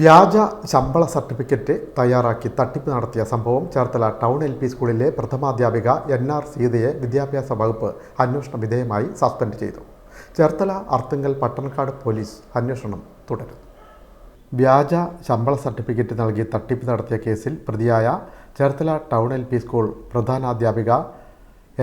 വ്യാജ ശമ്പള സർട്ടിഫിക്കറ്റ് തയ്യാറാക്കി തട്ടിപ്പ് നടത്തിയ സംഭവം ചേർത്തല ടൗൺ എൽ പി സ്കൂളിലെ പ്രഥമാധ്യാപിക എൻ ആർ സീതയെ വിദ്യാഭ്യാസ വകുപ്പ് അന്വേഷണ വിധേയമായി സസ്പെൻഡ് ചെയ്തു. ചേർത്തല അർത്തുങ്കൽ പട്ടണക്കാട് പോലീസ് അന്വേഷണം തുടരുന്നു. വ്യാജ ശമ്പള സർട്ടിഫിക്കറ്റ് നൽകി തട്ടിപ്പ് നടത്തിയ കേസിൽ പ്രതിയായ Cherthala town L P school പ്രധാനാധ്യാപിക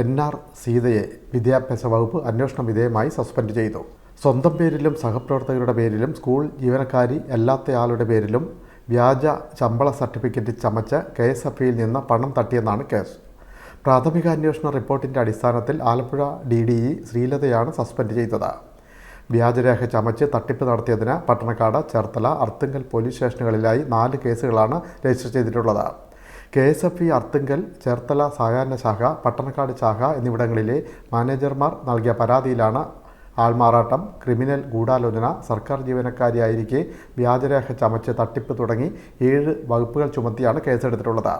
N R സീതയെ വിദ്യാഭ്യാസ വകുപ്പ് അന്വേഷണ വിധേയമായി സസ്പെൻഡ് ചെയ്തു. സ്വന്തം പേരിലും സഹപ്രവർത്തകരുടെ പേരിലും സ്കൂൾ ജീവനക്കാരി അല്ലാത്തയാളുടെ പേരിലും വ്യാജ ശമ്പള സർട്ടിഫിക്കറ്റ് ചമച്ച് കെ എസ് എഫ് ഇയിൽ നിന്ന് പണം തട്ടിയെന്നാണ് കേസ്. പ്രാഥമിക അന്വേഷണ റിപ്പോർട്ടിന്റെ അടിസ്ഥാനത്തിൽ ആലപ്പുഴ ഡി ഡി ഇ ശ്രീലതയാണ് സസ്പെൻഡ് ചെയ്തത്. വ്യാജരേഖ ചമച്ച് തട്ടിപ്പ് നടത്തിയതിന് പട്ടണക്കാട് ചേർത്തല അർത്തുങ്കൽ പോലീസ് സ്റ്റേഷനുകളിലായി നാല് കേസുകളാണ് രജിസ്റ്റർ ചെയ്തിട്ടുള്ളത്. K S F E Arthunkal Cherthala സായാഹ്ന ശാഖ പട്ടണക്കാട് ശാഖ എന്നിവിടങ്ങളിലെ മാനേജർമാർ നൽകിയ പരാതിയിലാണ് ആൾമാറാട്ടം ക്രിമിനൽ ഗൂഢാലോചന സർക്കാർ ജീവനക്കാരിയായിരിക്കെ വ്യാജരേഖ ചമച്ച് തട്ടിപ്പ് തുടങ്ങി ഏഴ് വകുപ്പുകൾ ചുമത്തിയാണ് കേസെടുത്തിട്ടുള്ളത്.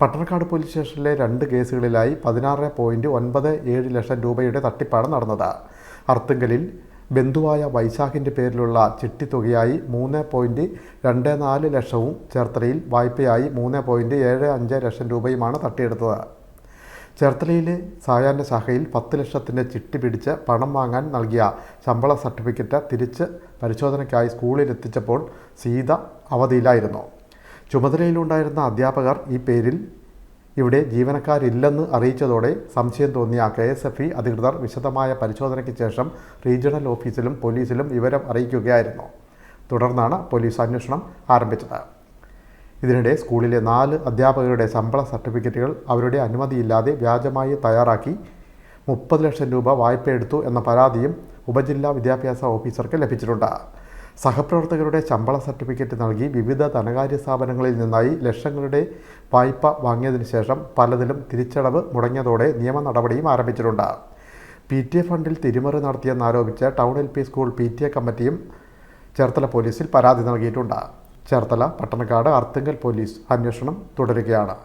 പട്ടണക്കാട് പോലീസ് സ്റ്റേഷനിലെ രണ്ട് കേസുകളിലായി പതിനാറ് പോയിന്റ് ഒൻപത് ഏഴ് ലക്ഷം രൂപയുടെ തട്ടിപ്പാണ് നടന്നത്. അർത്തുങ്കലിൽ ബന്ധുവായ വൈശാഖിന്റെ പേരിലുള്ള ചിട്ടിത്തുകയായി മൂന്ന് പോയിന്റ് രണ്ട് നാല് ലക്ഷവും ചേർത്തലയിൽ വായ്പയായി മൂന്ന് പോയിന്റ് ഏഴ് അഞ്ച് ലക്ഷം രൂപയുമാണ് തട്ടിയെടുത്തത്. ചേർത്തലയിലെ സായാഹ്ന ശാഖയിൽ പത്ത് ലക്ഷത്തിന്റെ ചിട്ടി പിടിച്ച് പണം വാങ്ങാൻ നൽകിയ ശമ്പള സർട്ടിഫിക്കറ്റ് തിരിച്ച് പരിശോധനയ്ക്കായി സ്കൂളിൽ എത്തിച്ചപ്പോൾ സീത അവധിയിലായിരുന്നു. ചുമതലയിലുണ്ടായിരുന്ന അധ്യാപകർ ഈ പേരിൽ ഇവിടെ ജീവനക്കാരില്ലെന്ന് അറിയിച്ചതോടെ സംശയം തോന്നിയ കെ എസ് എഫ് ഇ അധികൃതർ വിശദമായ പരിശോധനയ്ക്ക് ശേഷം റീജിയണൽ ഓഫീസിലും പോലീസിലും വിവരം അറിയിക്കുകയായിരുന്നു. തുടർന്നാണ് പോലീസ് അന്വേഷണം ആരംഭിച്ചത്. ഇതിനിടെ സ്കൂളിലെ നാല് അധ്യാപകരുടെ ശമ്പള സർട്ടിഫിക്കറ്റുകൾ അവരുടെ അനുമതിയില്ലാതെ വ്യാജമായി തയ്യാറാക്കി മുപ്പത് ലക്ഷം രൂപ വായ്പ എടുത്തു എന്ന പരാതിയും ഉപജില്ലാ വിദ്യാഭ്യാസ ഓഫീസർക്ക് ലഭിച്ചിട്ടുണ്ട്. സഹപ്രവർത്തകരുടെ ശമ്പള സർട്ടിഫിക്കറ്റ് നൽകി വിവിധ ധനകാര്യ സ്ഥാപനങ്ങളിൽ നിന്നായി ലക്ഷങ്ങളുടെ വായ്പ വാങ്ങിയതിനു ശേഷം പലതിലും തിരിച്ചടവ് മുടങ്ങിയതോടെ നിയമ നടപടിയും ആരംഭിച്ചിട്ടുണ്ട്. പി ടി എ ഫണ്ടിൽ തിരിമറി നടത്തിയെന്നാരോപിച്ച് town L P school P T A കമ്മിറ്റിയും ചേർത്തല പോലീസിൽ പരാതി നൽകിയിട്ടുണ്ട്. ചേർത്തല പട്ടണക്കാട് അർത്തുങ്കൽ പോലീസ് അന്വേഷണം തുടരുകയാണ്.